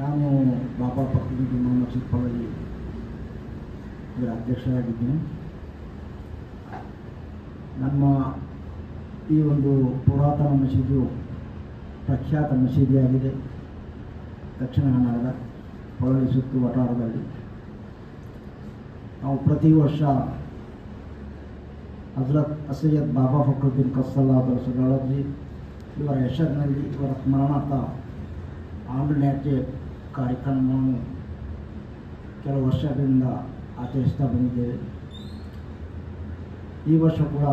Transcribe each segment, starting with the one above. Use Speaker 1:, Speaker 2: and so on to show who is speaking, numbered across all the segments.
Speaker 1: ನಾನು ಬಾಬಾ ಪಕ್ಕದ ಮಸೀದ್ ಪಳಗಿ ಇದರ ಅಧ್ಯಕ್ಷರಾಗಿದ್ದೇನೆ. ನಮ್ಮ ಈ ಒಂದು ಪುರಾತನ ಮಸೀದಿಯು ಪ್ರಖ್ಯಾತ ಮಸೀದಿಯಾಗಿದೆ. ದಕ್ಷಿಣ ಕನ್ನಡದ ಪೊಳಲಿ ಸುತ್ತು ವಠಾರದಲ್ಲಿ. ನಾವು ಪ್ರತಿ ವರ್ಷ ಹಜರತ್ ಅಸಯ್ಯದ್ ಬಾಬಾ ಫಕ್ರುದ್ದೀನ್ ಕಸ್ಸಲಾದ ಸುಗಳಜಿ ಇವರ ಹೆಸರಿನಲ್ಲಿ ಇವರ ಸ್ಮರಣಾರ್ಥ ಆಂಡು ನ್ಯಾಟ್ಯ ಕಾರ್ಯಕ್ರಮವನ್ನು ಕೆಲವು ವರ್ಷಗಳಿಂದ ಆಚರಿಸ್ತಾ ಬಂದಿದ್ದೇವೆ. ಈ ವರ್ಷ ಕೂಡ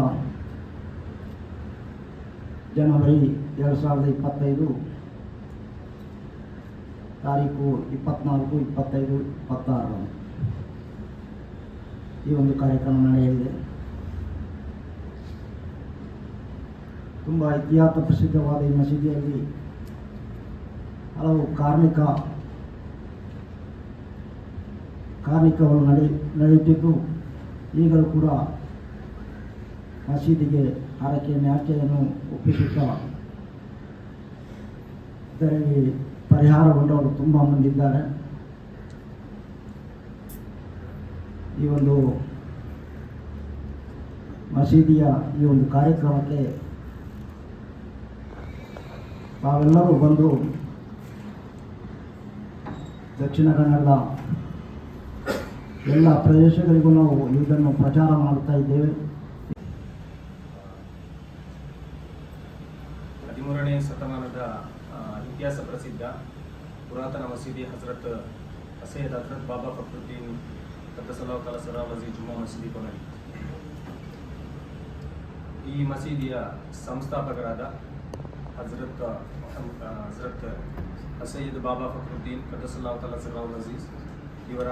Speaker 1: ಜನವರಿ ಎರಡು ಸಾವಿರದ ಇಪ್ಪತ್ತೈದು ತಾರೀಕು ಇಪ್ಪತ್ತ್ನಾಲ್ಕು ಇಪ್ಪತ್ತೈದು ಇಪ್ಪತ್ತಾರು ಈ ಒಂದು ಕಾರ್ಯಕ್ರಮ ನಡೆಯಲಿದೆ. ತುಂಬ ಇತಿಹಾಸ ಪ್ರಸಿದ್ಧವಾದ ಈ ಮಸೀದಿಯಲ್ಲಿ ಹಲವು ಕಾರ್ಮಿಕ ಕಾರ್ಮಿಕಗಳು ನಡೆ ನಡೆಯುತ್ತಿದ್ದು, ಈಗಲೂ ಕೂಡ ಮಸೀದಿಗೆ ಹರಕೆ ನ್ಯಾಕೆಯನ್ನು ಒಪ್ಪಿಸುತ್ತಾ ಇದರಲ್ಲಿ ಪರಿಹಾರಗೊಂಡವರು ತುಂಬ ಮಂದಿ ಇದ್ದಾರೆ. ಈ ಒಂದು ಮಸೀದಿಯ ಈ ಒಂದು ಕಾರ್ಯಕ್ರಮಕ್ಕೆ ತಾವೆಲ್ಲರೂ ಬಂದು ದಕ್ಷಿಣ ಕನ್ನಡದ ಎಲ್ಲ ಪ್ರದೇಶಗಳಿಗೂ ನಾವು ಇದನ್ನು ಪ್ರಚಾರ ಮಾಡ್ತಾ ಇದ್ದೇವೆ.
Speaker 2: ಹದಿಮೂರನೇ ಶತಮಾನದ ಇತಿಹಾಸ ಪ್ರಸಿದ್ಧ ಪುರಾತನ ಮಸೀದಿ ಹಜರತ್ ಸೈಯದ್ ಹಜರತ್ ಬಾಬಾ ಫಕ್ರುದ್ದೀನ್ ಕದ್ದಸಲಾವ್ ಕಲಸರ ವಜಿ ಜುಮ್ಮಾ ಮಸೀದಿ ಈ ಮಸೀದಿಯ ಸಂಸ್ಥಾಪಕರಾದ ಹಜರತ್ ಹಜರತ್ ಸೈಯದ್ ಬಾಬಾ ಫಕ್ರುದ್ದೀನ್ ಕದ್ದಸಲಾವ್ ಕಲಸರಾವ್ ಅಜೀಜ್ ಇವರ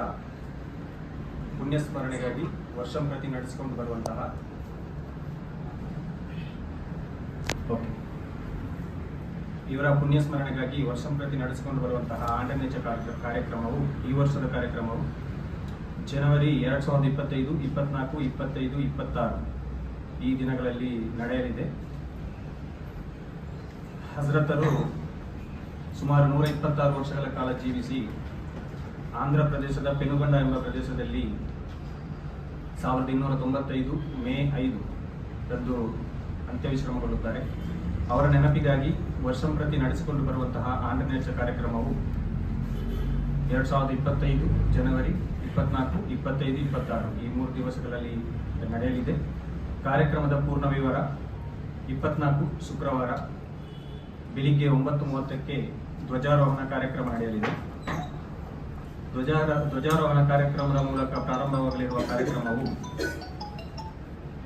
Speaker 2: ಪುಣ್ಯಸ್ಮರಣೆಗಾಗಿ ವರ್ಷಂಪ್ರತಿ ನಡೆಸಿಕೊಂಡು ಬರುವಂತಹ ಇವರ ಪುಣ್ಯಸ್ಮರಣೆಗಾಗಿ ವರ್ಷಂಪ್ರತಿ ನಡೆಸಿಕೊಂಡು ಬರುವಂತಹ ಆಂಡನೇಚ ಕಾರ್ಯ- ಕಾರ್ಯಕ್ರಮವು, ಈ ವರ್ಷದ ಕಾರ್ಯಕ್ರಮವು ಜನವರಿ ಎರಡು ಸಾವಿರದ ಇಪ್ಪತ್ತೈದು, ಇಪ್ಪತ್ನಾಲ್ಕು, ಇಪ್ಪತ್ತೈದು, ಇಪ್ಪತ್ತಾರು ಈ ದಿನಗಳಲ್ಲಿ ನಡೆಯಲಿದೆ. ಹಜರತರು ಸುಮಾರು ನೂರ ಇಪ್ಪತ್ತಾರು ವರ್ಷಗಳ ಕಾಲ ಜೀವಿಸಿ ಆಂಧ್ರ ಪ್ರದೇಶದ ಪೆನುಗಂಡ ಎಂಬ ಪ್ರದೇಶದಲ್ಲಿ ಸಾವಿರದ ಇನ್ನೂರ ತೊಂಬತ್ತೈದು ಮೇ ಐದು ರಂದು ಅಂತ್ಯವಿಶ್ರಮಗೊಳ್ಳುತ್ತಾರೆ. ಅವರ ನೆನಪಿಗಾಗಿ ವರ್ಷಂಪ್ರತಿ ನಡೆಸಿಕೊಂಡು ಬರುವಂತಹ ಆಂಡನೇಚ ಕಾರ್ಯಕ್ರಮವು ಎರಡು ಸಾವಿರದ ಇಪ್ಪತ್ತೈದು ಜನವರಿ ಇಪ್ಪತ್ನಾಲ್ಕು, ಇಪ್ಪತ್ತೈದು, ಇಪ್ಪತ್ತಾರು ಈ ಮೂರು ದಿವಸಗಳಲ್ಲಿ ನಡೆಯಲಿದೆ. ಕಾರ್ಯಕ್ರಮದ ಪೂರ್ಣ ವಿವರ ಇಪ್ಪತ್ನಾಲ್ಕು ಶುಕ್ರವಾರ ಬೆಳಿಗ್ಗೆ ಒಂಬತ್ತು ಮೂವತ್ತಕ್ಕೆ ಧ್ವಜಾರೋಹಣ ಕಾರ್ಯಕ್ರಮ ನಡೆಯಲಿದೆ. ಧ್ವಜಾರ, ಧ್ವಜಾರೋಹಣ ಕಾರ್ಯಕ್ರಮದ ಮೂಲಕ ಪ್ರಾರಂಭವಾಗಲಿರುವ ಕಾರ್ಯಕ್ರಮವು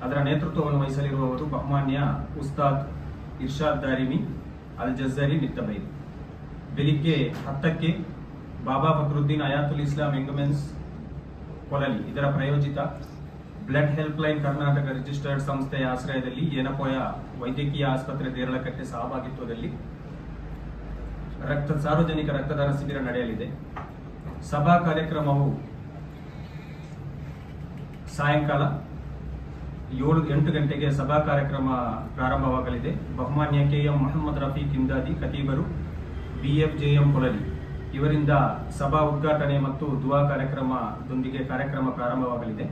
Speaker 2: ಅದರ ನೇತೃತ್ವವನ್ನು ವಹಿಸಲಿರುವವರು ಬಹುಮಾನ್ಯ ಉಸ್ತಾದ್ ಇರ್ಷಾದ್ ದಾರಿಮಿ, ಅಲ್ ಜಝರಿ ನಿತ್ತಬೈಲ್ ಬೆಳಿಗ್ಗೆ ಹತ್ತಕ್ಕೆ ಬಾಬಾ ಫಕ್ರುದ್ದೀನ್ ಅಯಾತುಲ್ ಇಸ್ಲಾಂ ಎಂಗಮೆನ್ಸ್ ಕೊಲಲಿ, ಇದರ ಪ್ರಾಯೋಜಿತ blood help line Karnataka registered ಸಂಸ್ಥೆಯ ಆಶ್ರಯದಲ್ಲಿ ಏನಪೋಯ ವೈದ್ಯಕೀಯ ಆಸ್ಪತ್ರೆ ದೇರಳಕಟ್ಟೆ ಸಹಭಾಗಿತ್ವದಲ್ಲಿ ರಕ್ತ, ಸಾರ್ವಜನಿಕ ರಕ್ತದಾನ ಶಿಬಿರ ನಡೆಯಲಿದೆ. ಸಭಾ ಕಾರ್ಯಕ್ರಮವು ಸಾಯಂಕಾಲ ಏಳು ಎಂಟು ಗಂಟೆಗೆ ಸಭಾ ಕಾರ್ಯಕ್ರಮ ಪ್ರಾರಂಭವಾಗಲಿದೆ. ಬಹುಮಾನ್ಯ ಕೆ ಎಂ ಮೊಹಮ್ಮದ್ ರಫೀಕ್ ಇಂದಾದಿ ಖತೀಬರು ಎಂ ಕೊಳಲಿ. ಇವರಿಂದ ಸಭಾ ಉದ್ಘಾಟನೆ ಮತ್ತು ದುವಾ ಕಾರ್ಯಕ್ರಮದೊಂದಿಗೆ ಕಾರ್ಯಕ್ರಮ ಪ್ರಾರಂಭವಾಗಲಿದೆ.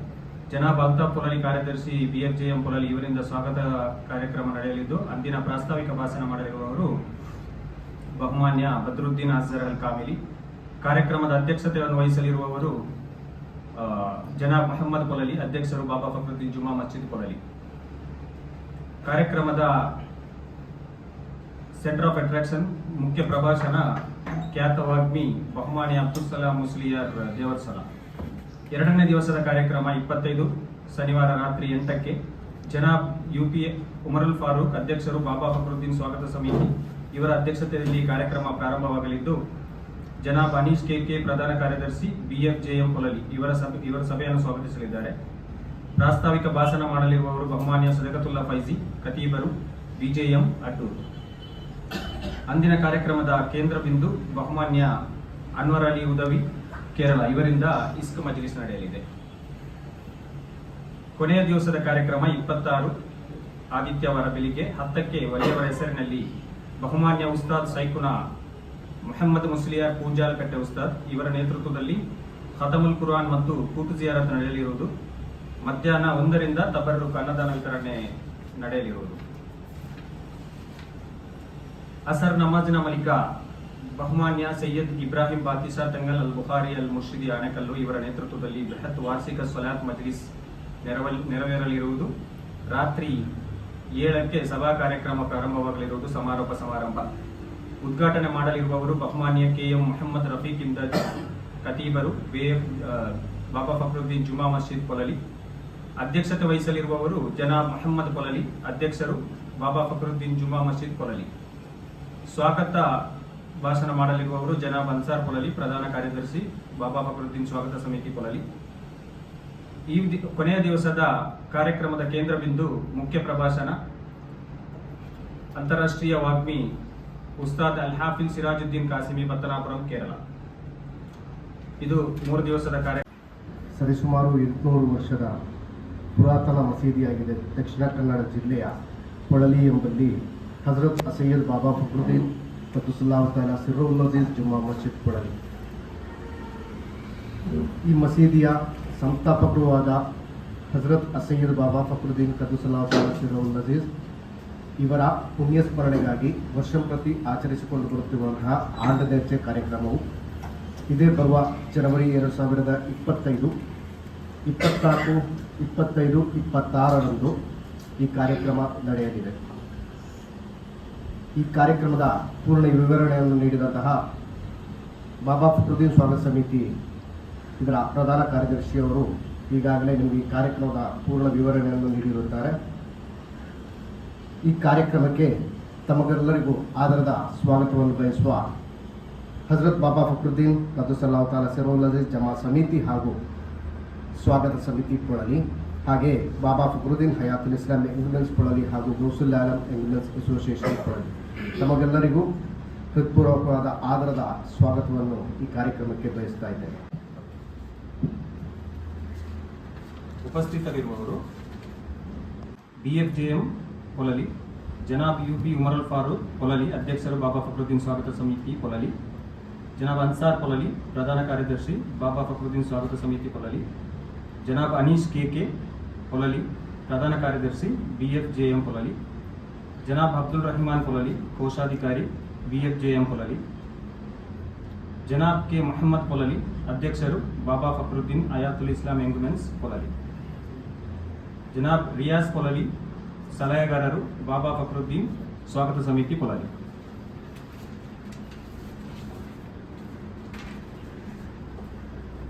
Speaker 2: ಜನಾಬ್ ಅಲ್ತಾಫ್ ಪೊಲಲಿ ಕಾರ್ಯದರ್ಶಿ B F J M Polali ಇವರಿಂದ ಸ್ವಾಗತ ಕಾರ್ಯಕ್ರಮ ನಡೆಯಲಿದ್ದು, ಅಂದಿನ ಪ್ರಾಸ್ತಾವಿಕ ಭಾಷಣ ಮಾಡಲಿರುವವರು ಬಹುಮಾನ್ಯ ಬದ್ರುದ್ದೀನ್ ಅಜರ್ ಅಲ್ ಕಾಮಿಲಿ ಕಾರ್ಯಕ್ರಮದ ಅಧ್ಯಕ್ಷತೆಯನ್ನು ವಹಿಸಲಿರುವವರು ಜನಾಬ್ ಮೊಹಮ್ಮದ್ ಕೊಲಲಿ, ಅಧ್ಯಕ್ಷರು ಬಾಬಾ ಫಕ್ರುದ್ದೀನ್ ಜುಮಾ ಮಸ್ಜಿದ್ ಕೊಲಲಿ. ಕಾರ್ಯಕ್ರಮದ ಸೆಂಟರ್ ಆಫ್ ಅಟ್ರಾಕ್ಷನ್ ಮುಖ್ಯ ಪ್ರಭಾಷಣ ಖ್ಯಾತ ವಾಗ್ಮಿ ಬಹುಮಾನಿ ಅಬ್ದುಲ್ ಸಲಾಂ ಮುಸ್ಲಿಯರ್ ಸಲಾಂ ಎರಡನೇ ದಿವಸದ ಕಾರ್ಯಕ್ರಮ ಇಪ್ಪತ್ತೈದು, ಶನಿವಾರ ರಾತ್ರಿ ಎಂಟಕ್ಕೆ ಜನಾಬ್ ಯುಪಿ ಉಮರುಲ್ ಫಾರೂಕ್, ಅಧ್ಯಕ್ಷರು ಬಾಬಾ ಫಕ್ರುದ್ದೀನ್ ಸ್ವಾಗತ ಸಮಿತಿ. ಇವರ ಅಧ್ಯಕ್ಷತೆಯಲ್ಲಿ ಕಾರ್ಯಕ್ರಮ ಪ್ರಾರಂಭವಾಗಲಿದ್ದು ಜನಾಬ್ ಅನೀಶ್ ಕೆ ಕೆ ಪ್ರಧಾನ ಕಾರ್ಯದರ್ಶಿ ಬಿಎಫ್ಜೆಎಂ ಕೊಲಲಿ ಇವರ ಸಭೆ, ಇವರ ಸಭೆಯನ್ನು ಸ್ವಾಗತಿಸಲಿದ್ದಾರೆ. ಪ್ರಾಸ್ತಾವಿಕ ಭಾಷಣ ಮಾಡಲಿರುವವರು ಬಹುಮಾನ್ಯ ಸದಕತುಲ್ಲಾ ಫೈಜಿ, ಖತೀಬರು ಬಿಜೆಎಂ ಅಡ್ಡೂರು. ಅಂದಿನ ಕಾರ್ಯಕ್ರಮದ ಕೇಂದ್ರ ಬಿಂದು ಬಹುಮಾನ್ಯ ಅನ್ವರ್ ಅಲಿ ಉದವಿ, ಕೇರಳ. ಇವರಿಂದ ಇಸ್ಕ್ ಮಜ್ಲಿಸ್ ನಡೆಯಲಿದೆ. ಕೊನೆಯ ದಿವಸದ ಕಾರ್ಯಕ್ರಮ ಇಪ್ಪತ್ತಾರು. ಆದಿತ್ಯವಾರ ಬೆಳಿಗ್ಗೆ ಹತ್ತಕ್ಕೆ ವಲಯವರ ಹೆಸರಿನಲ್ಲಿ ಬಹುಮಾನ್ಯ ಉಸ್ತಾದ್ ಸೈಕುನಾ ಮೊಹಮ್ಮದ್ ಮುಸ್ಲಿಯಾರ್ ಪೂಂಜಾಲ್ಕಟ್ಟೆ ಉಸ್ತಾದ್. ಇವರ ನೇತೃತ್ವದಲ್ಲಿ ಖತಮುಲ್ ಕುರಾನ್ ಮತ್ತು ಕೂತು ಜಿಯಾರತ್ ನಡೆಯಲಿರುವುದು. ಮಧ್ಯಾಹ್ನ ಒಂದರಿಂದ ತಬರರು ಅನ್ನದಾನ ವಿತರಣೆ ನಡೆಯಲಿರುವುದು. ಅಸರ್ ನಮಾಜ್ನ ಬಳಿಕ ಬಹುಮಾನ್ಯ ಸೈಯದ್ ಇಬ್ರಾಹಿಂ ಬಾತಿಸಾ ತಂಗಲ್ ಅಲ್ ಬುಖಾರಿ ಅಲ್ ಮುರ್ಷಿದಿ ಆಣೆಕಲ್ಲು ಇವರ ನೇತೃತ್ವದಲ್ಲಿ ಬೃಹತ್ ವಾರ್ಷಿಕ ಸೊಲಾತ್ ಮಜ್ಲಿಸ್ ನೆರವಲ್ ನೆರವೇರಲಿರುವುದು. ರಾತ್ರಿ ಏಳಕ್ಕೆ ಸಭಾ ಕಾರ್ಯಕ್ರಮ ಪ್ರಾರಂಭವಾಗಲಿರುವುದು ಸಮಾರೋಪ ಸಮಾರಂಭ. ಉದ್ಘಾಟನೆ ಮಾಡಲಿರುವವರು ಬಹುಮಾನ್ಯ ಕೆ ಎಂ ಮೊಹಮ್ಮದ್ ರಫೀಕ್ ಇಂದಜ್ ಕತೀಬರು ಬೇ ಬಾಬಾ ಫಕ್ರುದ್ದೀನ್ ಜುಮಾ ಮಸ್ಜಿದ್ ಕೊಲಲಿ. ಅಧ್ಯಕ್ಷತೆ ವಹಿಸಲಿರುವವರು ಜನಾಬ್ ಮೊಹಮ್ಮದ್ ಕೊಲಲಿ, ಅಧ್ಯಕ್ಷರು ಬಾಬಾ ಫಕ್ರುದ್ದೀನ್ ಜುಮಾ ಮಸ್ಜಿದ್ ಕೊಲಲಿ. ಸ್ವಾಗತ ಭಾಷಣ ಮಾಡಲಿರುವವರು ಜನಾಬ್ ಅನ್ಸಾರ್ ಕೊಲಲಿ, ಪ್ರಧಾನ ಕಾರ್ಯದರ್ಶಿ ಬಾಬಾ ಫಕ್ರುದ್ದೀನ್ ಸ್ವಾಗತ ಸಮಿತಿ ಕೊಲಲಿ. ಈ ಕೊನೆಯ ದಿವಸದ ಕಾರ್ಯಕ್ರಮದ ಕೇಂದ್ರ ಬಿಂದು ಮುಖ್ಯ ಪ್ರಭಾಷಣ. ಅಂತಾರಾಷ್ಟ್ರೀಯ ವಾಗ್ಮಿ ಉಸ್ತಾದ್ ಅಲ್ ಹಾಫಿಲ್ ಸಿರಾಜುದ್ದೀನ್ ಕಾಸಿಮಿ ಪತ್ತನಾಪುರಂ ಕೇರಳ. ಇದು ಮೂರು ದಿವಸದ ಕಾರ್ಯ
Speaker 3: ಸರಿಸುಮಾರು ಎಂಟುನೂರು ವರ್ಷದ ಪುರಾತನ ಮಸೀದಿಯಾಗಿದೆ ದಕ್ಷಿಣ ಕನ್ನಡ ಜಿಲ್ಲೆಯ ಪೊಳಲಿ ಎಂಬಲ್ಲಿ ಹಜರತ್ ಸೈಯದ್ ಬಾಬಾ ಫಕ್ರುದ್ದೀನ್ ಮತ್ತು ಸುಲ್ಲಾವತಾಲ ಸಿರುಲ್ ಜುಮ್ಮಾ ಮಸ್ಜಿದ್ ಪೊಳಲಿ ಈ ಮಸೀದಿಯ ಸಂಸ್ಥಾಪಕರೂ ಆದ ಹಜರತ್ ಅಸಯ್ಯದ್ ಬಾಬಾ ಫಕ್ರುದ್ದೀನ್ ಕದುಸಲಾವತಾಲ ಸಿರುಲ್ ಇವರ ಪುಣ್ಯಸ್ಮರಣೆಗಾಗಿ ವರ್ಷಂಪ್ರತಿ ಆಚರಿಸಿಕೊಂಡು ಬರುತ್ತಿರುವಂತಹ ಆಂಡದರ್ಜೆ ಕಾರ್ಯಕ್ರಮವು ಇದೇ ಬರುವ ಜನವರಿ ಎರಡು ಸಾವಿರದ ಇಪ್ಪತ್ತೈದು, ಇಪ್ಪತ್ನಾಲ್ಕು, ಇಪ್ಪತ್ತೈದು, ಇಪ್ಪತ್ತಾರರಂದು ಈ ಕಾರ್ಯಕ್ರಮ ನಡೆಯಲಿದೆ. ಈ ಕಾರ್ಯಕ್ರಮದ ಪೂರ್ಣ ವಿವರಣೆಯನ್ನು ನೀಡಿದಂತಹ ಬಾಬಾ ಫಕ್ರುದ್ದೀನ್ ಸ್ವಾಮಿ ಸಮಿತಿ ಇದರ ಪ್ರಧಾನ ಕಾರ್ಯದರ್ಶಿಯವರು ಈಗಾಗಲೇ ನಿಮಗೆ ಈ ಕಾರ್ಯಕ್ರಮದ ಪೂರ್ಣ ವಿವರಣೆಯನ್ನು ನೀಡಿರುತ್ತಾರೆ. ಈ ಕಾರ್ಯಕ್ರಮಕ್ಕೆ ತಮಗೆಲ್ಲರಿಗೂ ಆಧಾರದ ಸ್ವಾಗತವನ್ನು ಬಯಸುವ ಹಜರತ್ ಬಾಬಾ ಫಕ್ರುದ್ದೀನ್ ಕದುಸಲಾವ್ ತಾಲ ಸಿರೋಲ್ ಅಜೀಜ್ ಜಮಾ ಸಮಿತಿ ಹಾಗೂ ಸ್ವಾಗತ ಸಮಿತಿ ಕೊಡಲಿ ಹಾಗೆ ಬಾಬಾ ಫಕ್ರುದ್ದೀನ್ ಹಯಾತುಲ್ ಇಸ್ಲಾಂ ಎಂಬುಲೆನ್ಸ್ ಕೊಳಲಿ ಹಾಗೂ ಗೌಸುಲ್ ಆಲಂ ಎಂಬುಲೆನ್ಸ್ ಅಸೋಸಿಯೇಷನ್ ಕೊಡಲಿ ತಮಗೆಲ್ಲರಿಗೂ ಹೃತ್ಪೂರ್ವಕವಾದ ಆಧಾರದ ಸ್ವಾಗತವನ್ನು ಈ ಕಾರ್ಯಕ್ರಮಕ್ಕೆ ಬಯಸ್ತಾ ಇದ್ದೇನೆ.
Speaker 2: ಉಪಸ್ಥಿತರಿರುವವರು B F J U P Umar Al Farooq Kolali ಅಧ್ಯಕ್ಷರು ಬಾಬಾ ಫಕ್ರುದ್ದೀನ್ ಸ್ವಾಗತ ಸಮಿತಿ ಕೊಲಲಿ ಜನಾಬ್ ಅನ್ಸಾರ್ ಕೊಲಲಿ ಪ್ರಧಾನ ಕಾರ್ಯದರ್ಶಿ ಬಾಬಾ ಫಕ್ರುದ್ದೀನ್ ಸ್ವಾಗತ ಸಮಿತಿ ಕೊಲಲಿ ಜನಾಬ್ ಅನೀಶ್ ಕೆ ಕೆ ಕೊಲಲಿ ಪ್ರಧಾನ ಕಾರ್ಯದರ್ಶಿ ಬಿಎಫ್ಜೆಎಂ ಕೊಲಲಿ ಜನಾಬ್ ಅಬ್ದುಲ್ ರಹಿಮಾನ್ ಕೊಲಲಿ ಕೋಶಾಧಿಕಾರಿ ಬಿಎಫ್ಜೆಎಂ ಕೊಲಲಿ ಜನಾಬ್ ಕೆ ಮೊಹಮ್ಮದ್ ಕೊಲಲಿ ಅಧ್ಯಕ್ಷರು ಬಾಬಾ ಫಕ್ರುದ್ದೀನ್ ಅಯಾತುಲ್ ಇಸ್ಲಾಂ ಎಂಗುಮೆನ್ಸ್ ಕೊಲಲಿ ಜನಾಬ್ ರಿಯಾಜ್ ಕೊಲಲಿ ಸಲಹೆಗಾರರು ಬಾಬಾ ಫಕ್ರುದ್ದೀನ್ ಸ್ವಾಗತ ಸಮಿತಿ ಕೊಲಲಿ